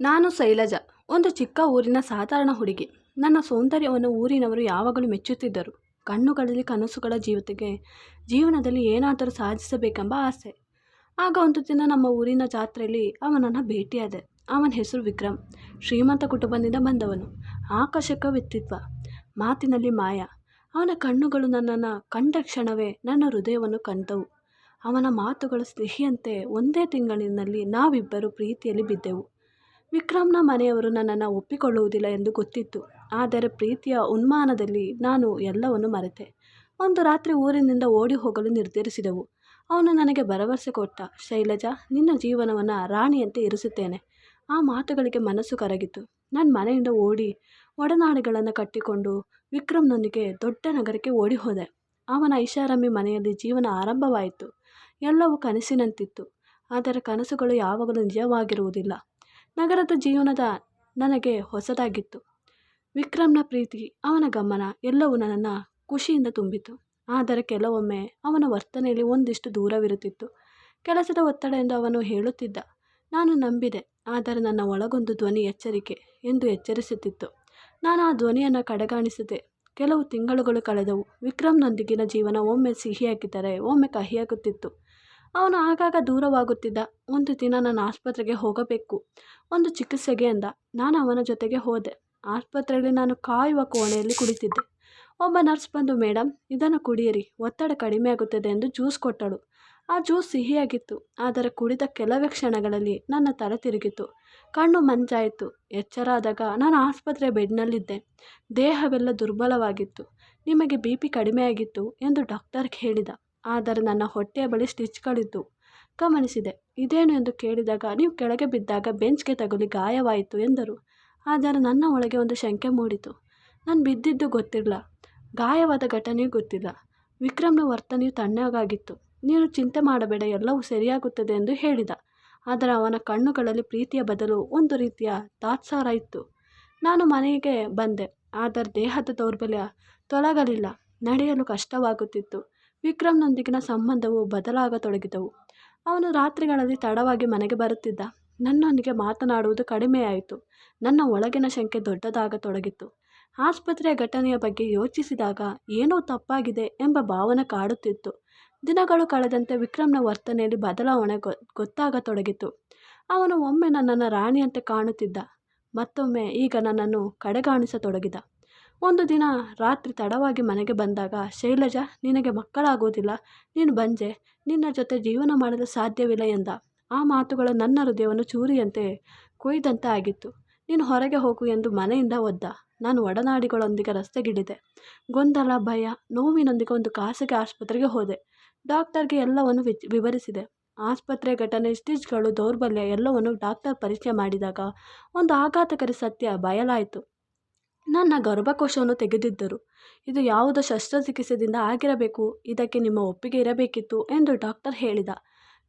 ನಾನು ಶೈಲಜ, ಒಂದು ಚಿಕ್ಕ ಊರಿನ ಸಾಧಾರಣ ಹುಡುಗಿ. ನನ್ನ ಸೌಂದರ್ಯವನ್ನು ಊರಿನವರು ಯಾವಾಗಲೂ ಮೆಚ್ಚುತ್ತಿದ್ದರು. ಕಣ್ಣುಗಳಲ್ಲಿ ಕನಸುಗಳ ಜೀವತೆಗೆ, ಜೀವನದಲ್ಲಿ ಏನಾದರೂ ಸಾಧಿಸಬೇಕೆಂಬ ಆಸೆ. ಆಗ ಒಂದು ದಿನ ನಮ್ಮ ಊರಿನ ಜಾತ್ರೆಯಲ್ಲಿ ಅವನನ್ನು ಭೇಟಿಯಾದೆ. ಅವನ ಹೆಸರು ವಿಕ್ರಮ್. ಶ್ರೀಮಂತ ಕುಟುಂಬದಿಂದ ಬಂದವನು. ಆಕರ್ಷಕ ವ್ಯಕ್ತಿತ್ವ. ಮಾತಿನಲ್ಲಿ ಮಾಯ. ಅವನ ಕಣ್ಣುಗಳು ನನ್ನನ್ನು ಕಂಡ ಕ್ಷಣವೇ ನನ್ನ ಹೃದಯವನ್ನು ಕಂಡವು ಅವನ ಮಾತುಗಳ ಸ್ನೇಹಿಯಂತೆ ಒಂದೇ ತಿಂಗಳಿನಲ್ಲಿ ನಾವಿಬ್ಬರು ಪ್ರೀತಿಯಲ್ಲಿ ಬಿದ್ದೆವು. ವಿಕ್ರಮ್ನ ಮನೆಯವರು ನನ್ನನ್ನು ಒಪ್ಪಿಕೊಳ್ಳುವುದಿಲ್ಲ ಎಂದು ಗೊತ್ತಿತ್ತು. ಆದರೆ ಪ್ರೀತಿಯ ಉನ್ಮಾನದಲ್ಲಿ ನಾನು ಎಲ್ಲವನ್ನು ಮರೆತೆ. ಒಂದು ರಾತ್ರಿ ಊರಿನಿಂದ ಓಡಿ ಹೋಗಲು ನಿರ್ಧರಿಸಿದೆವು. ಅವನು ನನಗೆ ಭರವಸೆ ಕೊಟ್ಟ, ಶೈಲಜಾ, ನಿನ್ನ ಜೀವನವನ್ನು ರಾಣಿಯಂತೆ ಇರಿಸುತ್ತೇನೆ. ಆ ಮಾತುಗಳಿಗೆ ಮನಸ್ಸು ಕರಗಿತು. ನಾನು ಮನೆಯಿಂದ ಓಡಿ ಒಡನಾಡಿಗಳನ್ನು ಕಟ್ಟಿಕೊಂಡು ವಿಕ್ರಮ್ನೊಂದಿಗೆ ದೊಡ್ಡ ನಗರಕ್ಕೆ ಓಡಿ ಹೋದೆ. ಅವನ ಐಷಾರಾಮಿ ಮನೆಯಲ್ಲಿ ಜೀವನ ಆರಂಭವಾಯಿತು. ಎಲ್ಲವೂ ಕನಸಿನಂತಿತ್ತು. ಆದರೆ ಕನಸುಗಳು ಯಾವಾಗಲೂ ನಿಜವಾಗಿರುವುದಿಲ್ಲ. ನಗರದ ಜೀವನದ ನನಗೆ ಹೊಸದಾಗಿತ್ತು. ವಿಕ್ರಮ್ನ ಪ್ರೀತಿ, ಅವನ ಗಮನ ಎಲ್ಲವೂ ನನ್ನನ್ನು ಖುಷಿಯಿಂದ ತುಂಬಿತು ಆದರೆ ಕೆಲವೊಮ್ಮೆ ಅವನ ವರ್ತನೆಯಲ್ಲಿ ಒಂದಿಷ್ಟು ದೂರವಿರುತ್ತಿತ್ತು. ಕೆಲಸದ ಒತ್ತಡ ಎಂದು ಅವನು ಹೇಳುತ್ತಿದ್ದ. ನಾನು ನಂಬಿದೆ, ಆದರೆ ನನ್ನ ಒಳಗೊಂದು ಧ್ವನಿ ಎಚ್ಚರಿಕೆ ಎಂದು ಎಚ್ಚರಿಸುತ್ತಿತ್ತು. ನಾನು ಆ ಧ್ವನಿಯನ್ನು ಕಡೆಗಾಣಿಸಿದೆ. ಕೆಲವು ತಿಂಗಳುಗಳು ಕಳೆದವು. ವಿಕ್ರಮ್ನೊಂದಿಗಿನ ಜೀವನ ಒಮ್ಮೆ ಸಿಹಿಯಾಗಿದ್ದರೆ ಒಮ್ಮೆ ಕಹಿಯಾಗುತ್ತಿತ್ತು. ಅವನು ಆಗಾಗ ದೂರವಾಗುತ್ತಿದ್ದ. ಒಂದು ದಿನ ನಾನು ಆಸ್ಪತ್ರೆಗೆ ಹೋಗಬೇಕು. ಒಂದು ಚಿಕಿತ್ಸೆಗೆ ಅಂದ. ನಾನು ಅವನ ಜೊತೆಗೆ ಹೋದೆ. ಆಸ್ಪತ್ರೆಯಲ್ಲಿ ನಾನು ಕಾಯುವ ಕೋಣೆಯಲ್ಲಿ ಕುಳಿತಿದ್ದೆ. ಒಬ್ಬ ನರ್ಸ್ ಬಂದು ಮೇಡಮ್ ಇದನ್ನು ಕುಡಿಯಿರಿ. ಒತ್ತಡ ಕಡಿಮೆ ಆಗುತ್ತದೆ ಎಂದು ಜ್ಯೂಸ್ ಕೊಟ್ಟಳು. ಆ ಜ್ಯೂಸ್ ಸಿಹಿಯಾಗಿತ್ತು. ಆದರೆ ಕುಡಿದ ಕೆಲವೇ ಕ್ಷಣಗಳಲ್ಲಿ ನನ್ನ ತಲೆ ತಿರುಗಿತು. ಕಣ್ಣು ಮಂಜಾಯಿತು. ಎಚ್ಚರ ಆದಾಗ ನಾನು ಆಸ್ಪತ್ರೆ ಬೆಡ್ನಲ್ಲಿದ್ದೆ. ದೇಹವೆಲ್ಲ ದುರ್ಬಲವಾಗಿತ್ತು. ನಿಮಗೆ ಬಿ ಪಿ ಕಡಿಮೆಯಾಗಿತ್ತು ಎಂದು ಡಾಕ್ಟರ್ ಹೇಳಿದ. ಆದರೆ ನನ್ನ ಹೊಟ್ಟೆಯ ಬಳಿ ಸ್ಟಿಚ್ಗಳಿದ್ದು. ಗಮನಿಸಿದೆ. ಇದೇನು ಎಂದು ಕೇಳಿದಾಗ, ನೀವು ಕೆಳಗೆ ಬಿದ್ದಾಗ ಬೆಂಚ್ಗೆ ತಗುಲಿ ಗಾಯವಾಯಿತು ಎಂದರು. ಆದರೆ ನನ್ನ ಒಳಗೆ ಒಂದು ಶಂಕೆ ಮೂಡಿತು. ನಾನು ಬಿದ್ದಿದ್ದು ಗೊತ್ತಿಲ್ಲ. ಗಾಯವಾದ ಘಟನೆಯೂ ಗೊತ್ತಿಲ್ಲ. ವಿಕ್ರಮ್ನ ವರ್ತನೆಯು ತಣ್ಣಗಾಗಿತ್ತು. ನೀನು ಚಿಂತೆ ಮಾಡಬೇಡ, ಎಲ್ಲವೂ ಸರಿಯಾಗುತ್ತದೆ ಎಂದು ಹೇಳಿದ. ಆದರೆ ಅವನ ಕಣ್ಣುಗಳಲ್ಲಿ ಪ್ರೀತಿಯ ಬದಲು ಒಂದು ರೀತಿಯ ತಾತ್ಸಾರ ಇತ್ತು. ನಾನು ಮನೆಗೆ ಬಂದೆ, ಆದರೆ ದೇಹದ ದೌರ್ಬಲ್ಯ ತೊಲಗಲಿಲ್ಲ. ನಡೆಯಲು ಕಷ್ಟವಾಗುತ್ತಿತ್ತು. ವಿಕ್ರಮ್ನೊಂದಿಗಿನ ಸಂಬಂಧವು ಬದಲಾಗತೊಡಗಿದವು ಅವನು ರಾತ್ರಿಗಳಲ್ಲಿ ತಡವಾಗಿ ಮನೆಗೆ ಬರುತ್ತಿದ್ದ. ನನ್ನೊಂದಿಗೆ ಮಾತನಾಡುವುದು ಕಡಿಮೆಯಾಯಿತು. ನನ್ನ ಒಳಗಿನ ಶಂಕೆ ದೊಡ್ಡದಾಗತೊಡಗಿತ್ತು ಆಸ್ಪತ್ರೆಯ ಘಟನೆಯ ಬಗ್ಗೆ ಯೋಚಿಸಿದಾಗ ಏನೋ ತಪ್ಪಾಗಿದೆ ಎಂಬ ಭಾವನೆ ಕಾಡುತ್ತಿತ್ತು. ದಿನಗಳು ಕಳೆದಂತೆ ವಿಕ್ರಮ್ನ ವರ್ತನೆಯಲ್ಲಿ ಬದಲಾವಣೆ ಗೊ ಗೊತ್ತಾಗತೊಡಗಿತು ಅವನು ಒಮ್ಮೆ ನನ್ನನ್ನು ರಾಣಿಯಂತೆ ಕಾಣುತ್ತಿದ್ದ. ಮತ್ತೊಮ್ಮೆ ಈಗ ನನ್ನನ್ನು ಕಡೆಗಾಣಿಸತೊಡಗಿದ. ಒಂದು ದಿನ ರಾತ್ರಿ ತಡವಾಗಿ ಮನೆಗೆ ಬಂದಾಗ, ಶೈಲಜಾ, ನಿನಗೆ ಮಕ್ಕಳಾಗುವುದಿಲ್ಲ. ನೀನು ಬಂಜೆ. ನಿನ್ನ ಜೊತೆ ಜೀವನ ಮಾಡಲು ಸಾಧ್ಯವಿಲ್ಲ ಎಂದ. ಆ ಮಾತುಗಳು ನನ್ನ ಹೃದಯವನ್ನು ಚೂರಿಯಂತೆ ಕೊಯ್ದಂತೆ ಆಗಿತ್ತು. ನೀನು ಹೊರಗೆ ಹೋಗು ಎಂದು ಮನೆಯಿಂದ ಒದ್ದ. ನಾನು ಒಡನಾಡಿಗಳೊಂದಿಗೆ ರಸ್ತೆಗಿಳಿದೆ. ಗೊಂದಲ, ಭಯ, ನೋವಿನೊಂದಿಗೆ ಒಂದು ಖಾಸಗಿ ಆಸ್ಪತ್ರೆಗೆ ಹೋದೆ. ಡಾಕ್ಟರ್ಗೆ ಎಲ್ಲವನ್ನು ವಿವರಿಸಿದೆ. ಆಸ್ಪತ್ರೆ ಘಟನೆ, ಸ್ಟಿಚ್ಗಳು, ದೌರ್ಬಲ್ಯ ಎಲ್ಲವನ್ನು ಡಾಕ್ಟರ್ ಪರಿಚಯ ಮಾಡಿದಾಗ, ಒಂದು ಆಘಾತಕಾರಿ ಸತ್ಯ ಬಯಲಾಯಿತು. ನನ್ನ ಗರ್ಭಕೋಶವನ್ನು ತೆಗೆದಿದ್ದರು. ಇದು ಯಾವುದೋ ಶಸ್ತ್ರಚಿಕಿತ್ಸೆದಿಂದ ಆಗಿರಬೇಕು, ಇದಕ್ಕೆ ನಿಮ್ಮ ಒಪ್ಪಿಗೆ ಇರಬೇಕಿತ್ತು ಎಂದು ಡಾಕ್ಟರ್ ಹೇಳಿದ.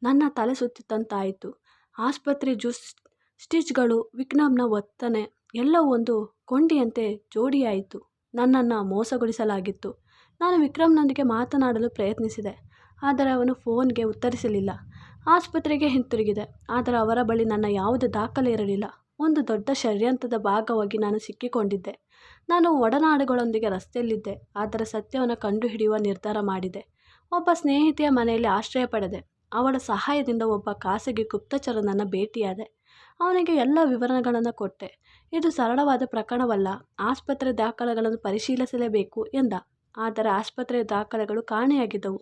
ನನ್ನ ತಲೆ ಸುತ್ತಿತ್ತಂತಾಯಿತು ಆಸ್ಪತ್ರೆ ಜ್ಯೂಸ್ ಸ್ಟಿಚ್ಗಳು ವಿಕ್ರಮ್ನ ಒತ್ತನೆ ಎಲ್ಲವೂ ಒಂದು ಕೊಂಡಿಯಂತೆ ಜೋಡಿಯಾಯಿತು. ನನ್ನನ್ನು ಮೋಸಗೊಳಿಸಲಾಗಿತ್ತು. ನಾನು ವಿಕ್ರಮ್ನೊಂದಿಗೆ ಮಾತನಾಡಲು ಪ್ರಯತ್ನಿಸಿದೆ, ಆದರೆ ಅವನು ಫೋನ್ಗೆ ಉತ್ತರಿಸಲಿಲ್ಲ. ಆಸ್ಪತ್ರೆಗೆ ಹಿಂತಿರುಗಿದೆ, ಆದರೆ ಅವರ ಬಳಿ ನನ್ನ ಯಾವುದೇ ದಾಖಲೆ ಇರಲಿಲ್ಲ. ಒಂದು ದೊಡ್ಡ ಷಡ್ಯಂತ್ರದ ಭಾಗವಾಗಿ ನಾನು ಸಿಕ್ಕಿಕೊಂಡಿದ್ದೆ. ನಾನು ಒಡನಾಡುಗಳೊಂದಿಗೆ ರಸ್ತೆಯಲ್ಲಿದ್ದೆ. ಆದರೆ ಸತ್ಯವನ್ನು ಕಂಡುಹಿಡಿಯುವ ನಿರ್ಧಾರ ಮಾಡಿದೆ. ಒಬ್ಬ ಸ್ನೇಹಿತೆಯ ಮನೆಯಲ್ಲಿ ಆಶ್ರಯ ಪಡೆದೆ. ಅವಳ ಸಹಾಯದಿಂದ ಒಬ್ಬ ಖಾಸಗಿ ಗುಪ್ತಚರನನ್ನು ಭೇಟಿಯಾದೆ. ಅವನಿಗೆ ಎಲ್ಲ ವಿವರಣೆಗಳನ್ನು ಕೊಟ್ಟೆ. ಇದು ಸರಳವಾದ ಪ್ರಕರಣವಲ್ಲ. ಆಸ್ಪತ್ರೆ ದಾಖಲೆಗಳನ್ನು ಪರಿಶೀಲಿಸಲೇಬೇಕು ಎಂದ. ಆದರೆ ಆಸ್ಪತ್ರೆಯ ದಾಖಲೆಗಳು ಕಾಣೆಯಾಗಿದ್ದವು.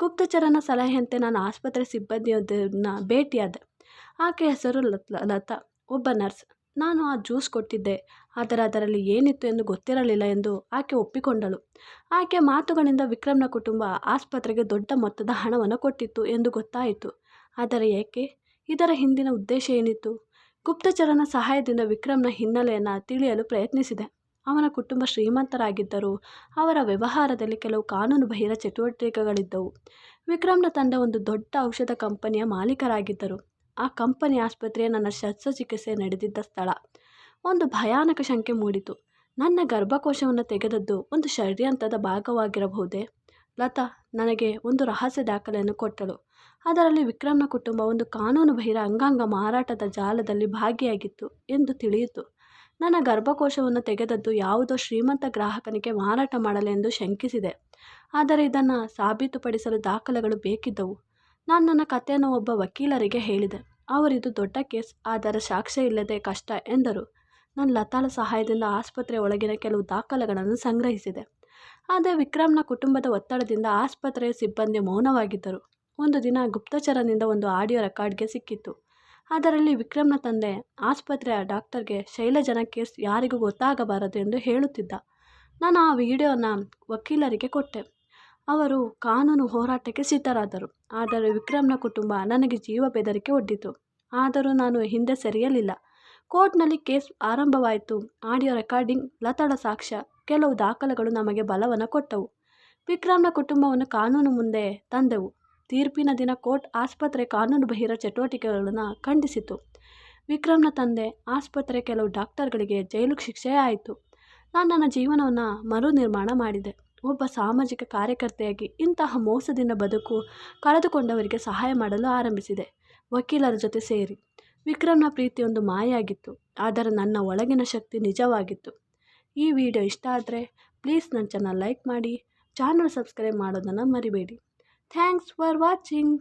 ಗುಪ್ತಚರನ ಸಲಹೆಯಂತೆ ನಾನು ಆಸ್ಪತ್ರೆ ಸಿಬ್ಬಂದಿಯೊಂದನ್ನು ಭೇಟಿಯಾದೆ. ಆಕೆ ಹೆಸರು ಲತಾ. ಒಬ್ಬ ನರ್ಸ್, ನಾನು ಆ ಜ್ಯೂಸ್ ಕೊಟ್ಟಿದ್ದೆ ಆದರೆ ಅದರಲ್ಲಿ ಏನಿತ್ತು ಎಂದು ಗೊತ್ತಿರಲಿಲ್ಲ ಎಂದು ಆಕೆ ಒಪ್ಪಿಕೊಂಡಳು. ಆಕೆ ಮಾತುಗಳಿಂದ ವಿಕ್ರಮ್ನ ಕುಟುಂಬ ಆಸ್ಪತ್ರೆಗೆ ದೊಡ್ಡ ಮೊತ್ತದ ಹಣವನ್ನು ಕೊಟ್ಟಿತ್ತು ಎಂದು ಗೊತ್ತಾಯಿತು. ಆದರೆ ಏಕೆ? ಇದರ ಹಿಂದಿನ ಉದ್ದೇಶ ಏನಿತ್ತು? ಗುಪ್ತಚರನ ಸಹಾಯದಿಂದ ವಿಕ್ರಮ್ನ ಹಿನ್ನೆಲೆಯನ್ನು ತಿಳಿಯಲು ಪ್ರಯತ್ನಿಸಿದೆ. ಅವನ ಕುಟುಂಬ ಶ್ರೀಮಂತರಾಗಿದ್ದರು ಅವರ ವ್ಯವಹಾರದಲ್ಲಿ ಕೆಲವು ಕಾನೂನು ಬಾಹಿರ ಚಟುವಟಿಕೆಗಳಿದ್ದವು. ವಿಕ್ರಮ್ನ ತಂಡ ಒಂದು ದೊಡ್ಡ ಔಷಧ ಕಂಪನಿಯ ಮಾಲೀಕರಾಗಿದ್ದರು. ಆ ಕಂಪನಿ ಆಸ್ಪತ್ರೆಯ ನನ್ನ ಶಸ್ತ್ರಚಿಕಿತ್ಸೆ ನಡೆದಿದ್ದ ಸ್ಥಳ. ಒಂದು ಭಯಾನಕ ಶಂಕೆ ಮೂಡಿತು. ನನ್ನ ಗರ್ಭಕೋಶವನ್ನು ತೆಗೆದದ್ದು ಒಂದು ಷಡ್ಯಂತ್ರದ ಭಾಗವಾಗಿರಬಹುದೇ? ಲತಾ ನನಗೆ ಒಂದು ರಹಸ್ಯ ದಾಖಲೆಯನ್ನು ಕೊಟ್ಟಳು. ಅದರಲ್ಲಿ ವಿಕ್ರಮ್ನ ಕುಟುಂಬ ಒಂದು ಕಾನೂನು ಬಹಿರ ಅಂಗಾಂಗ ಮಾರಾಟದ ಜಾಲದಲ್ಲಿ ಭಾಗಿಯಾಗಿತ್ತು ಎಂದು ತಿಳಿಯಿತು. ನನ್ನ ಗರ್ಭಕೋಶವನ್ನು ತೆಗೆದದ್ದು ಯಾವುದೋ ಶ್ರೀಮಂತ ಗ್ರಾಹಕನಿಗೆ ಮಾರಾಟ ಮಾಡಲೆಂದು ಶಂಕಿಸಿದೆ. ಆದರೆ ಇದನ್ನು ಸಾಬೀತುಪಡಿಸಲು ದಾಖಲೆಗಳು ಬೇಕಿದ್ದವು. ನಾನು ನನ್ನ ಕಥೆಯನ್ನು ಒಬ್ಬ ವಕೀಲರಿಗೆ ಹೇಳಿದೆ. ಅವರಿದು ದೊಡ್ಡ ಕೇಸ್, ಆದರೆ ಸಾಕ್ಷ್ಯ ಇಲ್ಲದೆ ಕಷ್ಟ ಎಂದರು. ನಾನು ಲತಾಳ ಸಹಾಯದಿಂದ ಆಸ್ಪತ್ರೆಯ ಒಳಗಿನ ಕೆಲವು ದಾಖಲೆಗಳನ್ನು ಸಂಗ್ರಹಿಸಿದೆ. ಆದರೆ ವಿಕ್ರಮ್ನ ಕುಟುಂಬದ ಒತ್ತಡದಿಂದ ಆಸ್ಪತ್ರೆಯ ಸಿಬ್ಬಂದಿ ಮೌನವಾಗಿದ್ದರು. ಒಂದು ದಿನ ಗುಪ್ತಚರನಿಂದ ಒಂದು ಆಡಿಯೋ ರೆಕಾರ್ಡ್ಗೆ ಸಿಕ್ಕಿತ್ತು. ಅದರಲ್ಲಿ ವಿಕ್ರಮ್ನ ತಂದೆ, ಆಸ್ಪತ್ರೆಯ ಡಾಕ್ಟರ್ಗೆ ಶೈಲಜನ ಕೇಸ್ ಯಾರಿಗೂ ಗೊತ್ತಾಗಬಾರದು ಎಂದು ಹೇಳುತ್ತಿದ್ದ. ನಾನು ಆ ವಿಡಿಯೋನ ವಕೀಲರಿಗೆ ಕೊಟ್ಟೆ. ಅವರು ಕಾನೂನು ಹೋರಾಟಕ್ಕೆ ಸಿದ್ಧರಾದರು. ಆದರೆ ವಿಕ್ರಮ್ನ ಕುಟುಂಬ ನನಗೆ ಜೀವ ಬೆದರಿಕೆ ಒಡ್ಡಿತು. ಆದರೂ ನಾನು ಹಿಂದೆ ಸರಿಯಲಿಲ್ಲ. ಕೋರ್ಟ್ನಲ್ಲಿ ಕೇಸ್ ಆರಂಭವಾಯಿತು. ಆಡಿಯೋ ರೆಕಾರ್ಡಿಂಗ್, ಲತಡ ಸಾಕ್ಷ್ಯ, ಕೆಲವು ದಾಖಲೆಗಳು ನಮಗೆ ಬಲವನ್ನು ಕೊಟ್ಟವು. ವಿಕ್ರಮ್ನ ಕುಟುಂಬವನ್ನು ಕಾನೂನು ಮುಂದೆ ತಂದೆವು. ತೀರ್ಪಿನ ದಿನ ಕೋರ್ಟ್ ಆಸ್ಪತ್ರೆ ಕಾನೂನು ಬಹಿರ ಚಟುವಟಿಕೆಗಳನ್ನು ಖಂಡಿಸಿತು. ವಿಕ್ರಮ್ನ ತಂದೆ ಆಸ್ಪತ್ರೆ ಕೆಲವು ಡಾಕ್ಟರ್ಗಳಿಗೆ ಜೈಲು ಶಿಕ್ಷೆ ಆಯಿತು ನಾನು ನನ್ನ ಜೀವನವನ್ನು ಮರು ನಿರ್ಮಾಣ ಮಾಡಿದೆ. ಒಬ್ಬ ಸಾಮಾಜಿಕ ಕಾರ್ಯಕರ್ತೆಯಾಗಿ ಇಂತಹ ಮೋಸದಿಂದ ಬದುಕು ಕಳೆದುಕೊಂಡವರಿಗೆ ಸಹಾಯ ಮಾಡಲು ಆರಂಭಿಸಿದೆ. ವಕೀಲರ ಜೊತೆ ಸೇರಿ. ವಿಕ್ರಮ್ನ ಪ್ರೀತಿ ಒಂದು ಮಾಯಾಗಿತ್ತು ಆದರೆ ನನ್ನ ಒಳಗಿನ ಶಕ್ತಿ ನಿಜವಾಗಿತ್ತು. ಈ ವಿಡಿಯೋ ಇಷ್ಟ ಆದರೆ ಪ್ಲೀಸ್ ನನ್ನ ಚಾನಲ್ ಲೈಕ್ ಮಾಡಿ. ಚಾನಲ್ ಸಬ್ಸ್ಕ್ರೈಬ್ ಮಾಡೋದನ್ನು ಮರಿಬೇಡಿ. Thanks for watching.